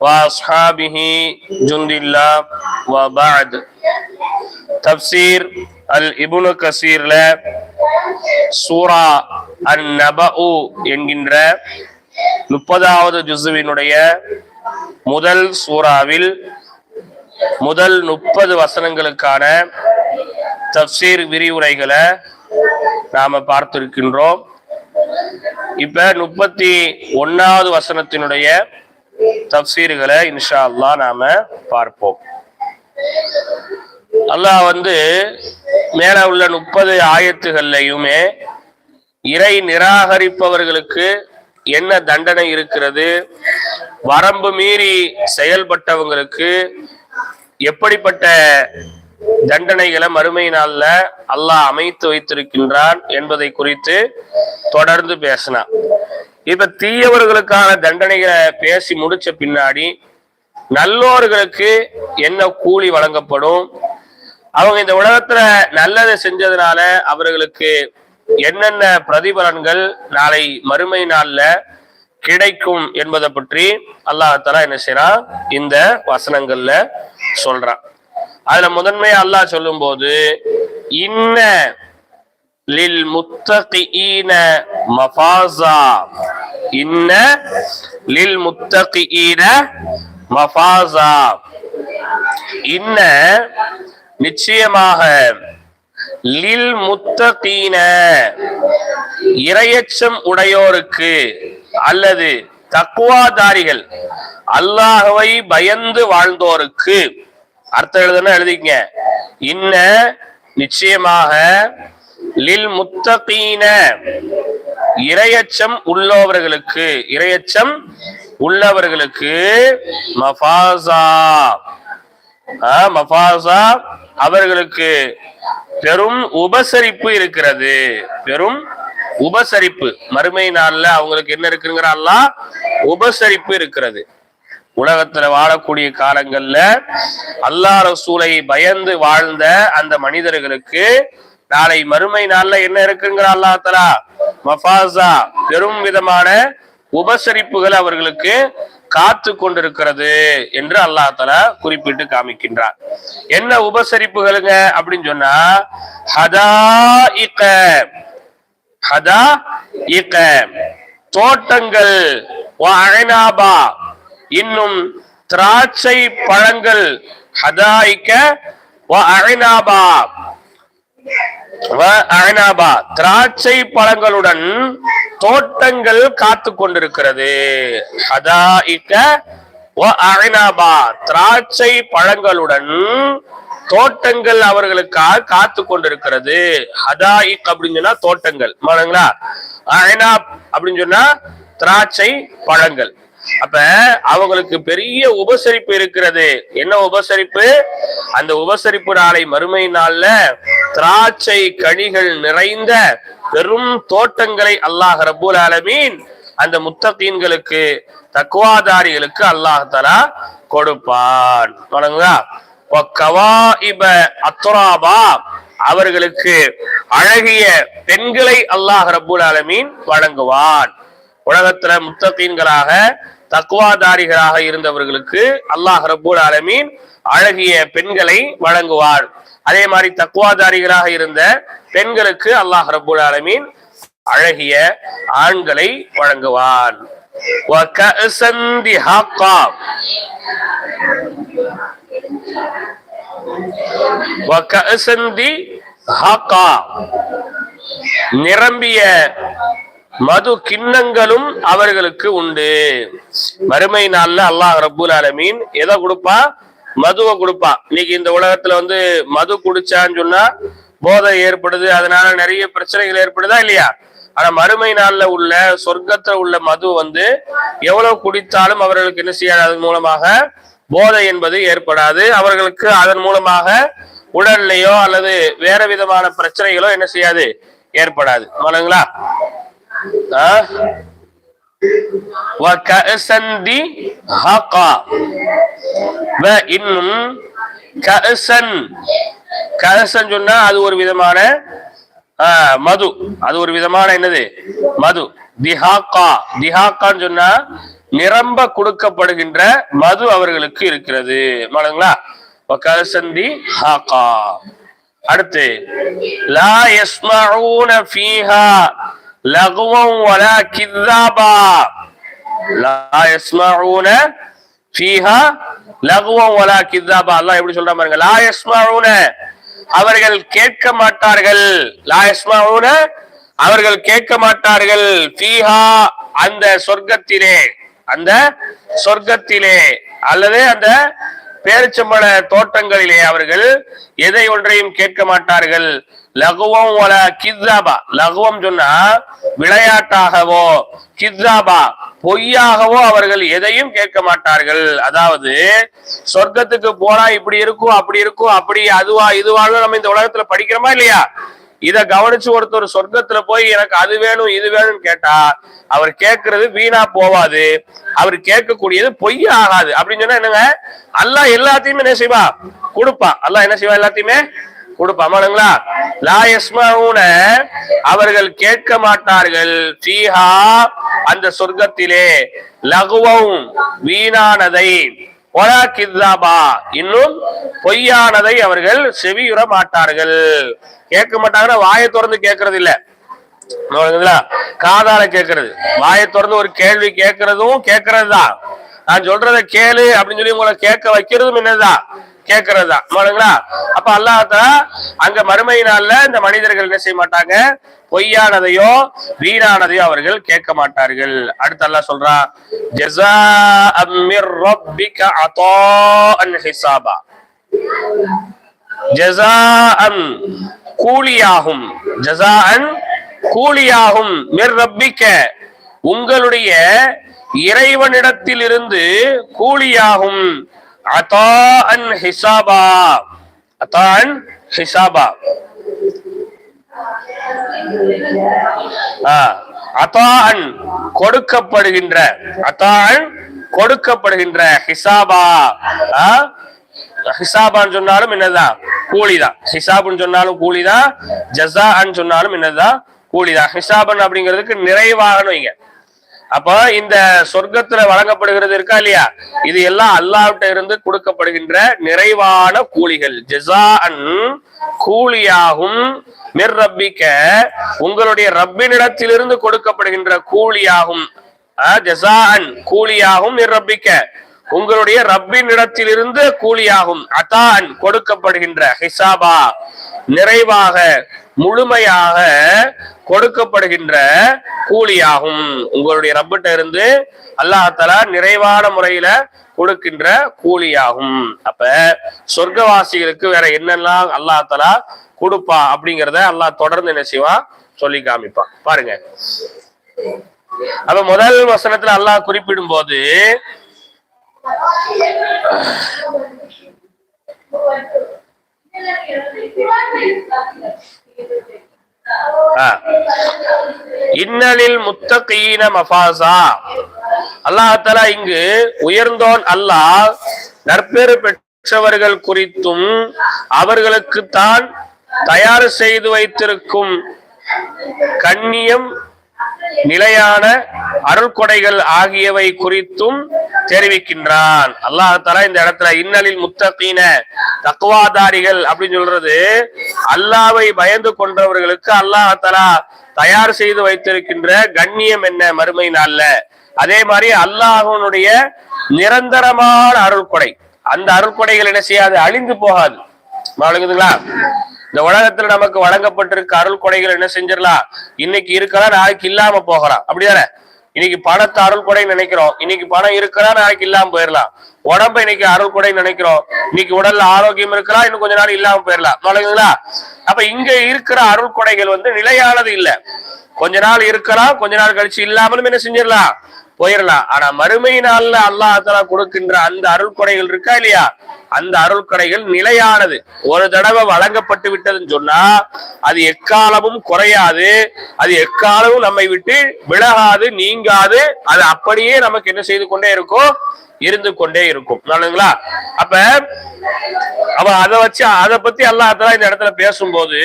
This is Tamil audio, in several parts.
وأصحابه جند الله وبعد தப்சீர் அல் இபுனு கசீர்ல சூரா அன் நபஉ என்கின்ற முப்பதாவது ஜுசுவினுடைய முதல் சூறாவில் முதல் முப்பது வசனங்களுக்கான தப்சீர் விரிவுரைகளை நாம பார்த்திருக்கின்றோம் இப்ப முப்பத்தி ஒன்னாவது வசனத்தினுடைய தப்சீர்களை இன்ஷா அல்லாஹ் நாம பார்ப்போம். அல்லாஹ் வந்து மேல உள்ள முப்பது ஆயத்துகள்லையுமே இறை நிராகரிப்பவர்களுக்கு என்ன தண்டனை இருக்கிறது வரம்பு மீறி செயல்பட்டவங்களுக்கு எப்படிப்பட்ட தண்டனைகளை மறுமை நாள்ல அல்லாஹ் அமைத்து வைத்திருக்கின்றான் என்பதை குறித்து தொடர்ந்து பேசினான் இப்ப தீயவர்களுக்கான தண்டனைகளை பேசி முடிச்ச பின்னாடி நல்லோர்களுக்கு என்ன கூலி வழங்கப்படும்? அவங்க இந்த உலகத்துல நல்லதை செஞ்சதுனால அவர்களுக்கு என்னென்ன பிரதிபலன்கள் நாளை மறுமை நாள்ல கிடைக்கும் என்பதை பற்றி அல்லாஹால என்ன செய்யறான் இந்த வசனங்கள்ல சொல்றான் அதுல முதன்மையா அல்லாஹ் சொல்லும் போது இன்ன லில் முத்தகீன மஃபாசா இன்ன லில் முத்தகீன மஃபாசா இன்ன நிச்சயமாக லில் முத்தகீன இரையச்சம் உடையோருக்கு அல்லது தக்குவாதாரிகள் அல்லாஹவை பயந்து வாழ்ந்தோருக்கு. அர்த்தம் எழுதுனா எழுதிங்க இன்ன நிச்சயமாக லில் முத்தகீன இரையச்சம் உள்ளவர்களுக்கு இரையச்சம் உள்ளவர்களுக்கு மஃபாசா. மஃபாசா அவர்களுக்கு பெரும் உபசரிப்பு இருக்கிறது. பெரும் உபசரிப்பு. மறுமை நாள்ல அவங்களுக்கு என்ன இருக்குங்கிறாங்களா உபசரிப்பு இருக்கிறது. உலகத்துல வாழக்கூடிய காலங்கள்ல அல்லா ரசூலை பயந்து வாழ்ந்த அந்த மனிதர்களுக்கு நாளை மறுமை நாள்ல என்ன இருக்குங்கிற அல்லா தலா மஃபாசா பெரும் விதமான உபசரிப்புகள் அவர்களுக்கு காத்து கொண்டிருக்கிறது என்று அல்லா தலா குறிப்பிட்டு காமிக்கின்றார். என்ன உபசரிப்புகளுங்க அப்படின்னு சொன்னா ஹதா இக்க ஹதா இக்க தோட்டங்கள் அழைனாபா இன்னும் திராட்சை பழங்கள் ஹதாய்க்க அழைனாபா அழைனாபா திராட்சை பழங்களுடன் தோட்டங்கள் காத்து கொண்டிருக்கிறது. திராட்சை பழங்களுடன் தோட்டங்கள் அவர்களுக்காக காத்து கொண்டிருக்கிறது. ஹதாயிக் அப்படின்னு சொன்னா தோட்டங்கள். மானுங்களா அழைனாப் அப்படின்னு சொன்னா திராட்சை பழங்கள். அப்ப அவங்களுக்கு பெரிய உபசரிப்பு இருக்கிறது. என்ன உபசரிப்பு? அந்த உபசரிப்பு நாளை மறுமை நாள்ல திராட்சை கனிகள் நிறைந்த பெரும் தோட்டங்களை அல்லாஹ் ரபுல் ஆலமீன் அந்த முத்தகீன்களுக்கு தக்குவாதாரிகளுக்கு அல்லாஹ் தலா கொடுப்பான். தொடங்குதா அத்துராபா அவர்களுக்கு அழகிய பெண்களை அல்லாஹ் ரபுல் ஆலமீன் வழங்குவான் உலகத்துல முத்தகீன்களாக தக்குவாதாரிகளாக இருந்தவர்களுக்கு அல்லாஹ் ரபுல் ஆலமீன் அழகிய பெண்களை வழங்குவார். அதே மாதிரி தக்குவாதாரிகளாக இருந்த பெண்களுக்கு அல்லாஹ் ரபுல் ஆலமீன் அழகிய ஆண்களை வழங்குவான் நிரம்பிய மது கிண்ணங்களும் அவர்களுக்கு உண்டு. மறுமை நாள்ல அல்லாஹ் ரபுல் அலமீன் எதை கொடுப்பா? மதுவை கொடுப்பா. இன்னைக்கு இந்த உலகத்துல வந்து மது குடிச்சான்னு சொன்னா போதை ஏற்படுது அதனால நிறைய பிரச்சனைகள் ஏற்படுதா இல்லையா? ஆனா மறுமை நாள்ல உள்ள சொர்க்கத்துல உள்ள மது வந்து எவ்வளவு குடித்தாலும் அவர்களுக்கு என்ன செய்யாது? அதன் மூலமாக போதை என்பது ஏற்படாது. அவர்களுக்கு அதன் மூலமாக உடல்லையோ அல்லது வேற விதமான பிரச்சனைகளோ என்ன செய்யாது? ஏற்படாது. மனங்களா இன்னும் கசன் கசன் சொன்னா அது ஒரு விதமான மது அது ஒரு விதமான என்னது மது திஹாக்கா திஹாக்கான்னு சொன்னா நிரம்ப கொடுக்கப்படுகின்ற மது அவர்களுக்கு இருக்கிறது அடுத்து லா யஸ்மஊன ஃபீஹா லகுவம் வல கிதாபா லா யஸ்மஊன ஃபீஹா லகுவம் வல கிதாபா அல்லாஹ் எப்படி சொல்றா பாருங்க. லா யஸ்மஊன அவர்கள் கேட்க மாட்டார்கள். லா யஸ்மஊன அவர்கள் கேட்க மாட்டார்கள். ஃபீஹா அந்த சொர்க்கத்திலே அந்த சொர்க்கத்திலே அல்லது அந்த பேரிச்சம்பழ தோட்டங்களிலே அவர்கள் எதை ஒன்றையும் கேட்க மாட்டார்கள். லகுவம் வல கித்தாபா லகுவம் சொன்னா விளையாட்டாகவோ கித்தாபா பொய்யாகவோ அவர்கள் எதையும் கேட்க மாட்டார்கள். அதாவது சொர்க்கத்துக்கு போனா இப்படி இருக்கும் அப்படி இருக்கும் அப்படி அதுவா இதுவான்னு நம்ம இந்த உலகத்துல படிக்கிறோமா இல்லையா? இதை கவனிச்சு ஒருத்தர் சொர்க்கத்துல போய் எனக்கு அது வேணும் இது வேணும்னு கேட்டா அவர் கேட்கறது வீணா போவாது. அவர் கேட்கக்கூடியது பொய் ஆகாது. அப்படின்னு சொன்னா என்னங்க? அல்லா எல்லாத்தையுமே என்ன செய்வா? கொடுப்பா. அல்லா என்ன செய்வா எல்லாத்தையுமே? கொடுப்பா. ஆமாங்களா லா யஸ்மஊன. அவர்கள் கேட்க மாட்டார்கள். ஃபீஹா அந்த சொர்க்கத்திலே லகுவும் வீணானதை. ஒலா இன்னும் பொய்யானதை அவர்கள் செவியுற மாட்டார்கள். கேட்க மாட்டாங்கன்னா வாயை திறந்து கேட்கறது இல்ல காதால கேட்கறது. வாயை திறந்து ஒரு கேள்வி கேட்கறதும் கேட்கறது தான் நான் சொல்றத கேளு அப்படின்னு சொல்லி உங்களை கேட்க வைக்கிறதும் என்னதுதான்? கேட்கறது தான் அப்ப அல்லாஹால அங்க மறுமை நாள்ல இந்த மனிதர்கள் என்ன செய்ய மாட்டாங்க? பொய்யானதையோ வீணானதையோ அவர்கள் கேட்க மாட்டார்கள். அடுத்து அல்லா சொல்றான் ஜஸாஅம் மிர் ரப்பிக அன் ஹிசாபா ஜஸாஅன் கூலியாகும். கூலியாகும். மிர் ரப்பிக்க உங்களுடைய இறைவனிடத்தில் இருந்து கூலியாகும். அதான் ஹிசாபா. அதான் ஹிசாபா. அதான் கொடுக்கப்படுகின்ற அதான் கொடுக்கப்படுகின்ற ஹிசாபா. ஹிசாபான்னு சொன்னாலும் என்னதான் கூலிதான். ஹிசாபுன்னு சொன்னாலும் கூலிதான் ஜசான்னு சொன்னாலும் என்னதான் கூலிதான். ஹிசாபன் அப்படிங்கிறதுக்கு நிறைவாகணும் வைங்க. அப்ப இந்த சொர்க்கத்துல வழங்கப்படுகிறது இருக்கா இல்லையா? இது எல்லாம் அல்லாவிட்ட இருந்து கொடுக்கப்படுகின்ற நிறைவான கூலிகள். ஜஸாஅன் கூலியாகும் மிர்ரப்பிக்க உங்களுடைய ரப்பினிடத்திலிருந்து கொடுக்கப்படுகின்ற கூலியாகும். ஜெசா அன் கூலியாகும் மிர் உங்களுடைய ரப்பின் இடத்திலிருந்து கூலியாகும் அதான் கொடுக்கப்படுகின்ற ஹிசாபா. நிறைவாக முழுமையாக கொடுக்கப்படுகின்ற கூலியாகும். உங்களுடைய ரப்பிட்ட இருந்து அல்லாஹால நிறைவான முறையில கொடுக்கின்ற கூலியாகும். அப்ப சொர்க்கவாசிகளுக்கு வேற என்னெல்லாம் அல்லாஹாலா கொடுப்பா அப்படிங்கிறத அல்லாஹ் தொடர்ந்து என்ன செய்வான் சொல்லி காமிப்பான் பாருங்க. அப்ப முதல் வசனத்துல அல்லாஹ் குறிப்பிடும் போது இன்னலில் முத்தகீன மஃபாசா. அல்லாஹாலா இங்கு உயர்ந்தோன் அல்லாஹ் நற்பேறு பெற்றவர்கள் குறித்தும் அவர்களுக்கு தான் தயார் செய்து வைத்திருக்கும் கண்ணியம் நிலையான அருள் கொடைகள் ஆகியவை குறித்தும் தெரிவிக்கின்றான். அல்லாஹாலா இந்த இடத்துல இன்னலில் முத்தகீன தக்குவாதாரிகள் அப்படின்னு சொல்றது அல்லாவை பயந்து கொண்டவர்களுக்கு அல்லாஹாலா தயார் செய்து வைத்திருக்கின்ற கண்ணியம் என்ன? மறுமை நாள்ல. அதே மாதிரி அல்லாஹனுடைய நிரந்தரமான அருள் கொடை. அந்த அருள்கொடைகள் என்ன செய்யாது? அழிந்து போகாது. விளங்குதுங்களா இந்த உலகத்துல நமக்கு வழங்கப்பட்டிருக்க அருள் கொடைகள் என்ன செஞ்சிடலாம்? இன்னைக்கு இருக்கலாம் நாளைக்கு இல்லாம போகலாம். அப்படிதானே? இன்னைக்கு பணத்தை அருள் கொடை நினைக்கிறோம். இன்னைக்கு பணம் இருக்கலாம் நாளைக்கு இல்லாம போயிடலாம். உடம்ப இன்னைக்கு அருள் கொடை நினைக்கிறோம். இன்னைக்கு உடல்ல ஆரோக்கியம் இருக்கலாம் இன்னும் கொஞ்ச நாள் இல்லாம போயிடலாம். வழங்குங்களா அப்ப இங்க இருக்கிற அருள் கொடைகள் வந்து நிலையானது இல்ல. கொஞ்ச நாள் இருக்கலாம் கொஞ்ச நாள் கழிச்சு இல்லாமலும் என்ன செஞ்சிடலாம்? போயிடலாம் ஆனா மறுமை நாள்ல அல்லாஹ் கொடுக்கின்ற அந்த அருள் கொடைகள் இருக்கா இல்லையா? அந்த அருள் கொடைகள் நிலையானது. ஒரு தடவை வழங்கப்பட்டு விட்டதுன்னு சொன்னா அது எக்காலமும் குறையாது. அது எக்காலமும் நம்மை விட்டு விலகாது நீங்காது. அது அப்படியே நமக்கு என்ன செய்து கொண்டே இருக்கும் இருந்து கொண்டே இருக்கும். நல்லதுங்களா? அப்ப அவ அதை வச்சு அதை பத்தி அல்லாஹ் இந்த இடத்துல பேசும்போது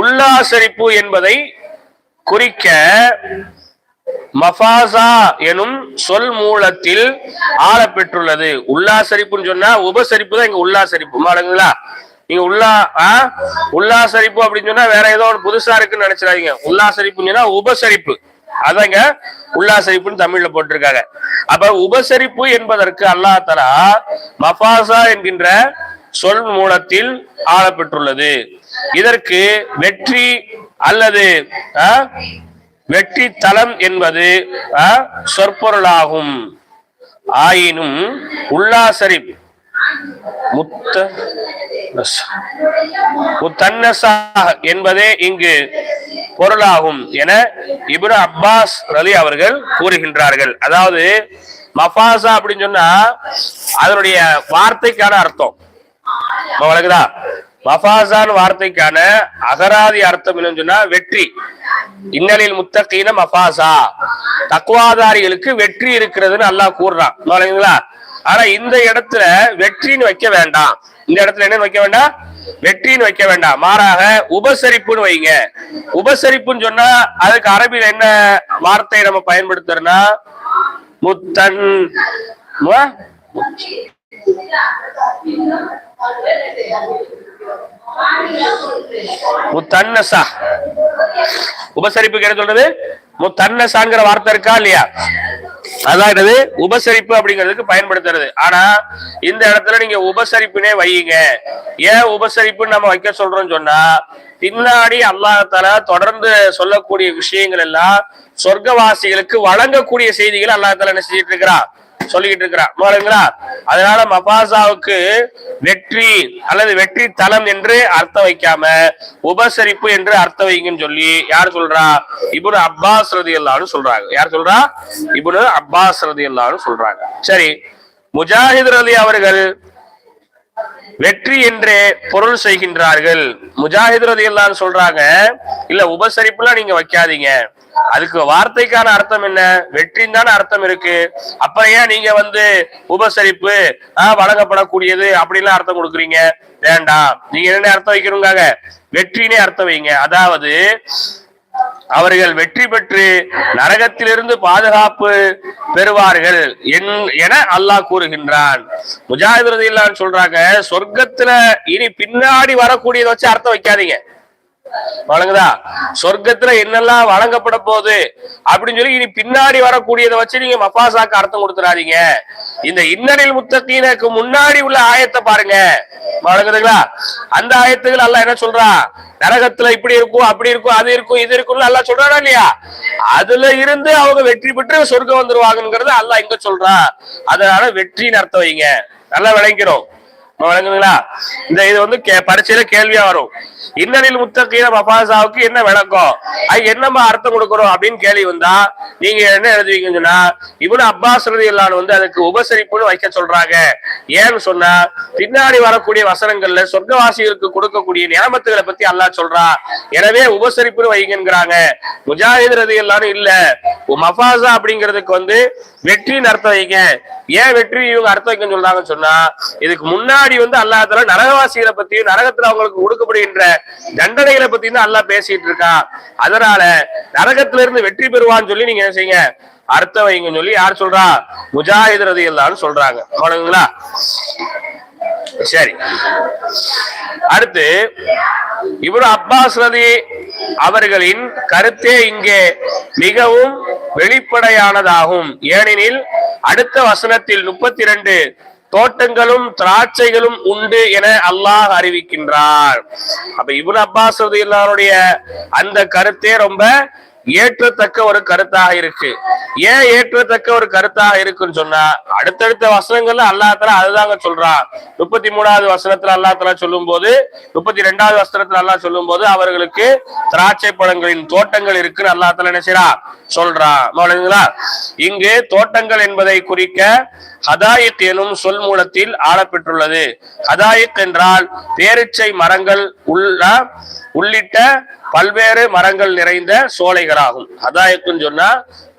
உல்லாசரிப்பு என்பதை குறிக்க மஃபாசா எனும் சொல் மூலத்தில் ஆளப்பெற்றுள்ளது. உல்லாசரிப்புன்னு சொன்னா உபசரிப்பு தான் இங்க உல்லாசரிப்பு. மாடுங்களா? நீங்க உள்ளா ஆஹ் உல்லாசரிப்பு அப்படின்னு சொன்னா வேற ஏதோ ஒரு புதுசா இருக்குன்னு நினைச்சிடாதீங்க. உல்லாசரிப்புன்னு சொன்னா உபசரிப்பு. அதாங்க உல்லாசரிப்புன்னு தமிழ்ல போட்டிருக்காங்க. அப்ப உபசரிப்பு என்பதற்கு அல்லாஹ் தலா மஃபாசா என்கின்ற சொல் மூலத்தில் ஆளப்பெற்றுள்ளது. இதற்கு வெற்றி அல்லது ஆஹ் வெற்றி தலம் என்பது சொற்பொருளாகும். ஆயினும் உல்லாசரி முத்த முத்தன்னசா என்பதே இங்கு பொருளாகும் என இப்ரு அப்பாஸ் ரலி அவர்கள் கூறுகின்றார்கள். அதாவது மஃபாசா அப்படின்னு சொன்னா அதனுடைய வார்த்தைக்கான அர்த்தம். வழங்குதா மஃபாசான் வார்த்தைக்கான அகராதி அர்த்தம் என்னன்னு சொன்னா வெற்றி. இன்னலில் முத்தகீன மஃபாசா தக்குவாதாரிகளுக்கு வெற்றி இருக்கிறதுன்னு அல்லாஹ் கூறுறான். இல்லைங்களா ஆனா இந்த இடத்துல வெற்றின்னு வைக்க வேண்டாம். இந்த இடத்துல என்ன வைக்க வேண்டாம்? வெற்றின்னு வைக்க வேண்டாம். மாறாக உபசரிப்புன்னு வைங்க. உபசரிப்புன்னு சொன்னா அதுக்கு அரபில என்ன வார்த்தை நம்ம பயன்படுத்துறோம்னா? முத்தன் முத்தன்னசா. உபசரிப்புக்கு என்ன சொல்றது? முத்தன்னசாங்கிற வார்த்தை இருக்கா இல்லையா? அதான் என்னது? உபசரிப்பு அப்படிங்கிறதுக்கு பயன்படுத்துறது. ஆனா இந்த இடத்துல நீங்க உபசரிப்புனே வையுங்க. ஏன் உபசரிப்புன்னு நம்ம வைக்க சொல்றோம்னு சொன்னா பின்னாடி அல்லாஹால தொடர்ந்து சொல்லக்கூடிய விஷயங்கள் எல்லாம் சொர்க்கவாசிகளுக்கு வழங்கக்கூடிய செய்திகள் அல்லாஹால என்ன செஞ்சிட்டு இருக்கிறான்? சொல்லிக்கிட்டு இருக்கிறான் பாருங்களா அதனால மபாசாவுக்கு வெற்றி அல்லது வெற்றி தலம் என்று அர்த்தம் வைக்காம உபசரிப்பு என்று அர்த்தம் வைங்கன்னு சொல்லி யார் சொல்றா? இபுனு அப்பாஸ் ரதி சொல்றாங்க. யார் சொல்றா? இபுனு அப்பாஸ் ரதி சொல்றாங்க. சரி முஜாஹித் ரலி அவர்கள் வெற்றி என்றே பொருள் செய்கின்றார்கள். முஜாஹித் ரதி அல்லான்னு சொல்றாங்க இல்ல உபசரிப்புலாம் நீங்க வைக்காதீங்க. அதுக்கு வார்த்தைக்கான அர்த்தம் என்ன? வெற்றின்னு தானே அர்த்தம் இருக்கு. அப்புறம் ஏன் நீங்க வந்து உபசரிப்பு ஆஹ் வழங்கப்படக்கூடியது அப்படின்லாம் அர்த்தம் கொடுக்குறீங்க? வேண்டாம். நீங்க என்ன அர்த்தம் வைக்கணுங்காக வெற்றினே அர்த்தம் வைங்க. அதாவது அவர்கள் வெற்றி பெற்று நரகத்திலிருந்து பாதுகாப்பு பெறுவார்கள் என்- என அல்லாஹ் கூறுகின்றான். முஜாஹித் ரதியல்லான்னு சொல்றாங்க சொர்க்கத்துல இனி பின்னாடி வரக்கூடியதை வச்சு அர்த்தம் வைக்காதீங்க. வழங்குதா? சொர்க்கத்துல என்னெல்லாம் வழங்கப்பட போகுது? அப்படின்னு சொல்லி இனி பின்னாடி வரக்கூடியதை வச்சு நீங்க மஃபாசாக்கு அர்த்தம் கொடுத்துறாதீங்க. இந்த இன்னனில் முத்தத்தீனுக்கு முன்னாடி உள்ள ஆயத்தை பாருங்க. வழங்குதுங்களா? அந்த ஆயத்துகள் எல்லாம் என்ன சொல்றா? நரகத்துல இப்படி இருக்கும் அப்படி இருக்கும் அது இருக்கும் இது இருக்கும்னு எல்லாம் சொல்றானா இல்லையா? அதுல இருந்து அவங்க வெற்றி பெற்று சொர்க்கம் வந்துருவாங்கங்கிறத அல்லாஹ் இங்க சொல்றான் அதனால வெற்றின்னு அர்த்தம் வைங்க. நல்லா விளங்கிறோம் வழங்குதுங்களா? இந்த இது வந்து கே- பரீட்சையில கேள்வியா வரும். முத்த முத்தகீன மபாசாவுக்கு என்ன விளக்கம்? அது என்னமா அர்த்தம் கொடுக்குறோம் அப்படின்னு கேள்வி வந்தா நீங்க என்ன எழுதுவீங்கன்னு சொன்னா இவனு அப்பாஸ் இல்லான்னு வந்து அதுக்கு உபசரிப்புன்னு வைக்க சொல்றாங்க. ஏன்னு சொன்னா பின்னாடி வரக்கூடிய வசனங்கள்ல சொர்க்கவாசிகளுக்கு கொடுக்கக்கூடிய நியமத்துகளை பத்தி அல்லாஹ் சொல்றான் எனவே உபசரிப்புன்னு வைங்கிறாங்க முஜாஹித் ரதி ரதியல்லான்னு இல்ல. மஃபாசா அப்படிங்கிறதுக்கு வந்து வெற்றின்னு அர்த்தம் வைங்க. ஏன் வெற்றி இவங்க அர்த்தம் வைக்கன்னு சொல்றாங்கன்னு சொன்னா இதுக்கு முன்னாடி வந்து அல்லா தஆலா நரகவாசிகளை பத்தியும் நரகத்துல அவங்களுக்கு கொடுக்கப்படுகின்ற தண்டனைகளை பத்தியும் தான் அல்லா பேசிட்டு இருக்கான் அதனால நரகத்துல இருந்து வெற்றி பெறுவான்னு சொல்லி நீங்க என்ன செய்யுங்க? அர்த்தம் வைங்கன்னு சொல்லி யார் சொல்றா? முஜாஹித் ரதியல்லான்னு சொல்றாங்க. அவனுங்களா சரி. அடுத்து இவரு அப்பாஸ் ரதி அவர்களின் கருத்தே இங்கே மிகவும் வெளிப்படையானதாகும். ஏனெனில் அடுத்த வசனத்தில் முப்பத்தி இரண்டு தோட்டங்களும் திராட்சைகளும் உண்டு என அல்லாஹ் அறிவிக்கின்றார். அப்ப இபுன் அப்பாஸ் எல்லாருடைய அந்த கருத்தே ரொம்ப ஏற்றத்தக்க ஒரு கருத்தாக இருக்கு. ஏன் ஏற்றத்தக்க ஒரு கருத்தாக இருக்குன்னு சொன்னா அடுத்தடுத்த வசனங்கள்ல அல்லாத்தலா அதுதாங்க சொல்றான். முப்பத்தி மூணாவது வசனத்துல அல்லாத்தலா சொல்லும் போது முப்பத்தி ரெண்டாவது வசனத்துல அல்லா சொல்லும் போது அவர்களுக்கு திராட்சை பழங்களின் தோட்டங்கள் இருக்குன்னு அல்லாஹ் என்ன செய்றான்? சொல்றான். இங்கு தோட்டங்கள் என்பதை குறிக்க ஹதாயிக் எனும் சொல் மூலத்தில் ஆளப்பெற்றுள்ளது. ஹதாயிக் என்றால் பேரிச்சை மரங்கள் உள்ள உள்ளிட்ட பல்வேறு மரங்கள் நிறைந்த சோலைகளாகும். ஹதாயக்குன்னு சொன்னா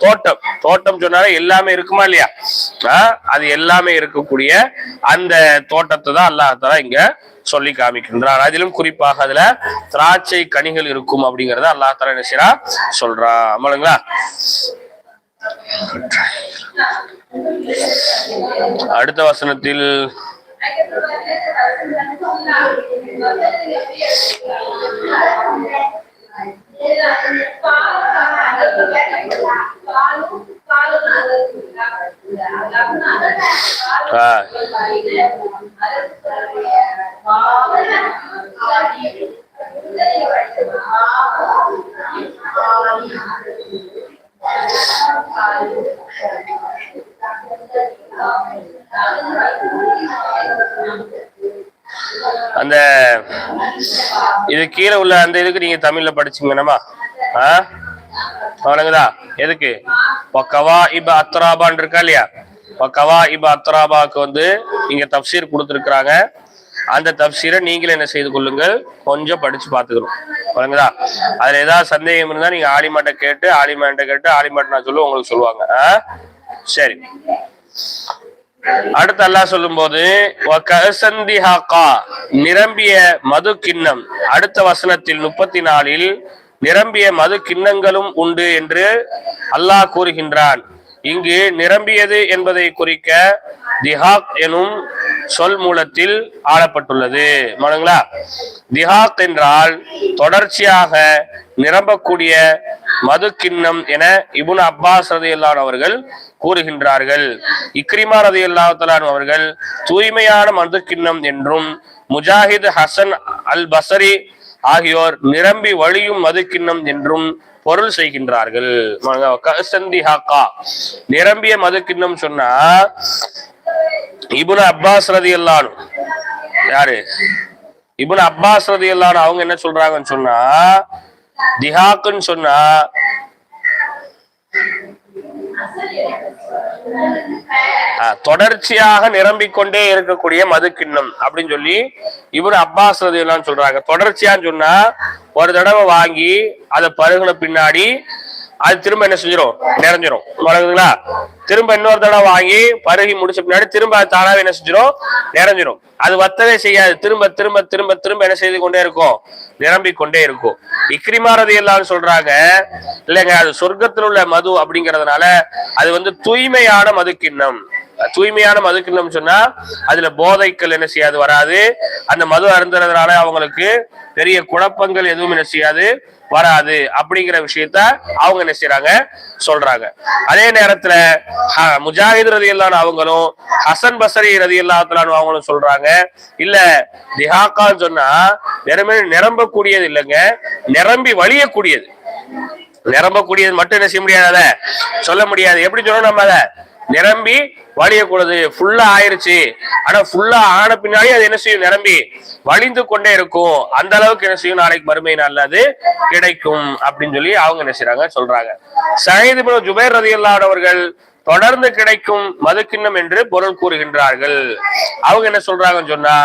தோட்டம். தோட்டம் சொன்னாலே எல்லாமே இருக்குமா இல்லையா? ஆஹ் அது எல்லாமே இருக்கக்கூடிய அந்த தோட்டத்தை தான் அல்லாஹ் இங்க சொல்லி காமிக்கின்றான். அதிலும் குறிப்பாக அதுல திராட்சை கனிகள் இருக்கும் அப்படிங்கறத அல்லாஹ் தஆலா என்ன சொல்றான். ஆமாங்களா அடுத்த வசனத்தில் ஆ, இது கீழே உள்ள அந்த இதுக்கு நீங்க தமிழ்ல படிச்சீங்கன்னமா ஆ? வணங்குதா எதுக்கு? கவா இப அத்ராபான் இருக்கா இல்லையா? கவா இப அத்ராபாக்கு வந்து இங்க தப்சீர் கொடுத்துருக்குறாங்க. அந்த தப்சீரை நீங்களும் என்ன செய்து கொள்ளுங்கள். கொஞ்சம் படிச்சு பார்த்துக்கணும். பாருங்களா அதுல ஏதாவது சந்தேகம் இருந்தா நீங்க ஆலிமாட்ட கேட்டு ஆலிமாட்ட கேட்டு ஆலிமாட்ட நான் சொல்லுவோம் உங்களுக்கு சொல்லுவாங்க. ஆ? சரி. அடுத்து அல்லாஹ் சொல்லும் போது நிரம்பிய மது கிண்ணம். அடுத்த வசனத்தில் முப்பத்தி நாலில் நிரம்பிய மது கிண்ணங்களும் உண்டு என்று அல்லாஹ் கூறுகின்றான். இங்கு நிரம்பியது என்பதை குறிக்க திஹாக் எனும் சொல் மூலத்தில் ஆளப்பட்டுள்ளது. மனுங்களா? திஹாக் என்றால் தொடர்ச்சியாக நிரம்பக்கூடிய மது கிண்ணம் என இபுன் அப்பாஸ் ரதியல்லான் அவர்கள் கூறுகின்றார்கள். இக்ரிமா ரதியல்லாத்தலான் அவர்கள் தூய்மையான மது கிண்ணம் என்றும் முஜாஹித் ஹசன் அல் பசரி ஆகியோர் நிரம்பி வழியும் மது கிண்ணம் என்றும் பொருள் செய்கின்றார்கள். நிரம்பிய மது கிண்ணம் சொன்னா இபுன் அப்பாஸ் ரதி யாரு? இபுன் அப்பாஸ் ரதி அவங்க என்ன சொல்றாங்கன்னு சொன்னா திஹாக்குன்னு சொன்னா தொடர்ச்சியாக நிரம்பிக்கொண்டே இருக்கக்கூடிய மது கிண்ணம் அப்படின்னு சொல்லி இவரு அப்பாஸ் ரதியெல்லாம் சொல்றாங்க. தொடர்ச்சியான்னு சொன்னா ஒரு தடவை வாங்கி அதை பருகுன பின்னாடி அது திரும்ப என்ன செஞ்சிடும் நிறைஞ்சிரும். வழங்குதுங்களா? திரும்ப இன்னொரு தடவை வாங்கி பருகி முடிச்ச பின்னாடி திரும்ப அது தானாவே என்ன செஞ்சிடும் நிறைஞ்சிரும். அது வத்தவே செய்யாது. திரும்ப திரும்ப திரும்ப திரும்ப என்ன செய்து கொண்டே இருக்கும்? நிரம்பிக் கொண்டே இருக்கும். இக்ரிமாரதி எல்லாம் சொல்றாங்க. இல்லைங்க அது சொர்க்கத்தில் உள்ள மது அப்படிங்கறதுனால அது வந்து தூய்மையான மது கிண்ணம் தூய்மையான மது கிண்ணம் சொன்னா அதுல போதைக்கள் என்ன செய்யாது வராது. அந்த மது அருந்துறதுனால அவங்களுக்கு பெரிய குழப்பங்கள் எதுவும் என்ன செய்யாது வராது. அப்படிங்கிற விஷயத்த அவங்க என்ன செய்யறாங்க சொல்றாங்க. அதே நேரத்துல முஜாஹித் ரதி அவங்களும் ஹசன் பசரி ரதி அவங்களும் சொல்றாங்க இல்ல திஹாக்கான்னு சொன்னா வெறுமே நிரம்பக்கூடியது இல்லைங்க நிரம்பி வழியக்கூடியது. நிரம்பக்கூடியது மட்டும் என்ன செய்ய முடியாது சொல்ல முடியாது. எப்படி சொல்லணும் நம்ம அதை? நிரம்பி வழியக்கூடாது. ஃபுல்லா ஆயிருச்சு. ஆனா ஃபுல்லா ஆன பின்னாடி அது என்ன செய்யும்? நிரம்பி வழிந்து கொண்டே இருக்கும். அந்த அளவுக்கு என்ன செய்யும்? நாளைக்கு மறுமை நல்லது அது கிடைக்கும் அப்படின்னு சொல்லி அவங்க என்ன செய்யறாங்க சொல்றாங்க. சயீத் ஜுபேர் ஜுபைர் தொடர்ந்து கிடைக்கும் மதுக்கிண்ணம் என்று பொருள் கூறுகின்றார்கள். அவங்க என்ன சொல்றாங்கன்னு சொன்னா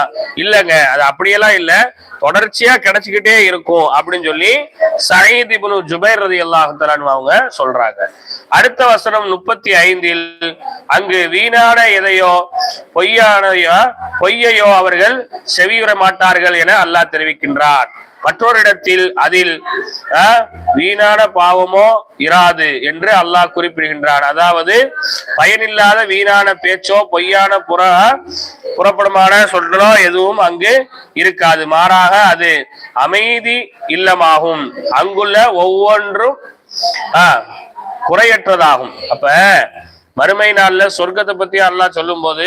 இல்லங்க அது அப்படியெல்லாம் இல்ல. தொடர்ச்சியா கிடைச்சுக்கிட்டே இருக்கும். அப்படின்னு சொல்லி சயீத் இப்னு ஜுபைர் ரதியல்லாஹு அவங்க சொல்றாங்க. அடுத்த வசனம் முப்பத்தி ஐந்தில் அங்கு வீணான எதையோ பொய்யானதையோ பொய்யையோ அவர்கள் செவியுற மாட்டார்கள் என அல்லாஹ் தெரிவிக்கின்றார் மற்றோரிடத்தில் அதில் வீணான பாவமோ இராது என்று அல்லாஹ் குறிப்பிடுகின்றான். அதாவது பயனில்லாத வீணான பேச்சோ பொய்யான புற புறப்படமான சொல்றோ எதுவும் அங்கு இருக்காது. மாறாக அது அமைதி இல்லமாகும். அங்குள்ள ஒவ்வொன்றும் ஆஹ் குறையற்றதாகும். அப்ப மறுமை நாள்ல சொர்க்கத்தை பத்தி அல்லாஹ் சொல்லும் போது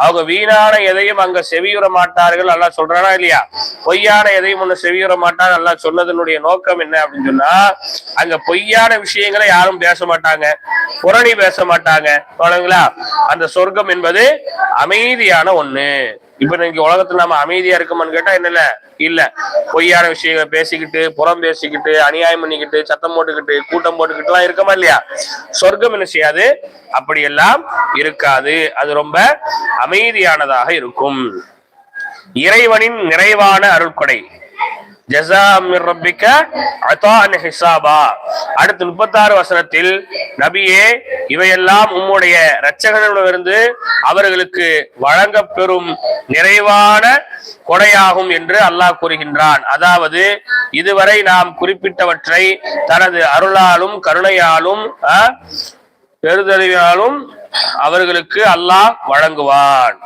அவங்க வீணான எதையும் அங்க செவியுற மாட்டார்கள் நல்லா சொல்றானா இல்லையா? பொய்யான எதையும் ஒண்ணு செவியுற மாட்டாங்க நல்லா சொன்னதனுடைய நோக்கம் என்ன அப்படின்னு சொன்னா அங்க பொய்யான விஷயங்களை யாரும் பேச மாட்டாங்க புரணி பேச மாட்டாங்க. சொல்லுங்களா அந்த சொர்க்கம் என்பது அமைதியான ஒண்ணு. இப்ப இன்னைக்கு உலகத்துல நம்ம அமைதியா இருக்கோம்னு கேட்டா என்னல இல்ல? பொய்யான விஷயங்களை பேசிக்கிட்டு புறம் பேசிக்கிட்டு அநியாயம் பண்ணிக்கிட்டு சத்தம் போட்டுக்கிட்டு கூட்டம் போட்டுக்கிட்டு எல்லாம் இருக்கமா இல்லையா? சொர்க்கம் என்ன செய்யாது? அப்படி எல்லாம் இருக்காது. அது ரொம்ப அமைதியானதாக இருக்கும். இறைவனின் நிறைவான அருள்கொடை. அடுத்து முப்பத்தாறு வசனத்தில் நபியே இவையெல்லாம் உம்முடைய இரட்சகர்களிடமிருந்து அவர்களுக்கு வழங்க பெறும் நிறைவான கொடையாகும் என்று அல்லாஹ் கூறுகின்றான். அதாவது இதுவரை நாம் குறிப்பிட்டவற்றை தனது அருளாலும் கருணையாலும் பெருதறிவாலும் அவர்களுக்கு அல்லாஹ் வழங்குவான்.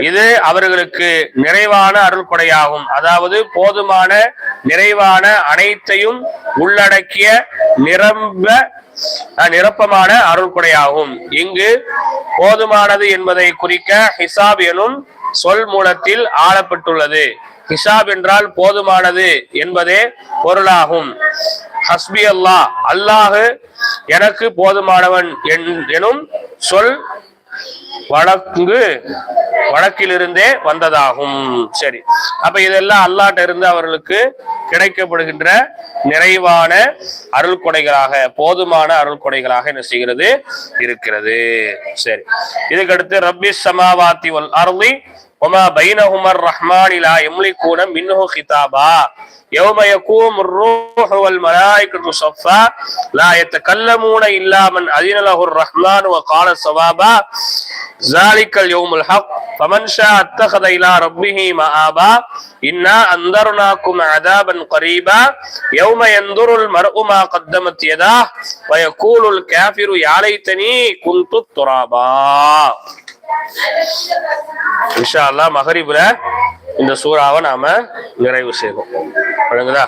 இது அவர்களுக்கு நிறைவான அருள்கொடையாகும் அதாவது போதுமான நிறைவான அனைத்தையும் உள்ளடக்கிய நிரம்ப அஹ், நிரப்பமான அருள்கொடையாகும் இங்கு போதுமானது என்பதை குறிக்க ஹிசாப் எனும் சொல் மூலத்தில் ஆளப்பட்டுள்ளது. ஹிசாப் என்றால் போதுமானது என்பதே பொருளாகும். ஹஸ்பி அல்லாஹ் அல்லாஹு எனக்கு போதுமானவன் என்- எனும் சொல் வழக்கு வழக்கிலிருந்தே வந்ததாகும். சரி. அப்ப இதெல்லாம் அல்லாட்ட இருந்து அவர்களுக்கு கிடைக்கப்படுகின்ற நிறைவான அருள் கொடைகளாக போதுமான அருள் கொடைகளாக என்ன செய்கிறது? இருக்கிறது. சரி. இதுக்கடுத்து ரப்பி சமாவாத்தி அருளி وما بينهما الرحمن لا يملكون منه خطابا. يوم يقوم الروح والملائكة صفا لا يتكلمون إلا من أذن له الرحمن وقال صوابا. ذلك اليوم الحق. فمن شاء اتخذ إلى ربه مآبا إنا أنذرناكم عذابا قريبا. يوم ينظر المرء ما قدمت يداه ويقول الكافر يا ليتني كنت ترابا. இன்ஷா அல்லாஹ் மகரிபுல இந்த சூறாவை நாம நிறைவு செய்வோம். வழங்குதா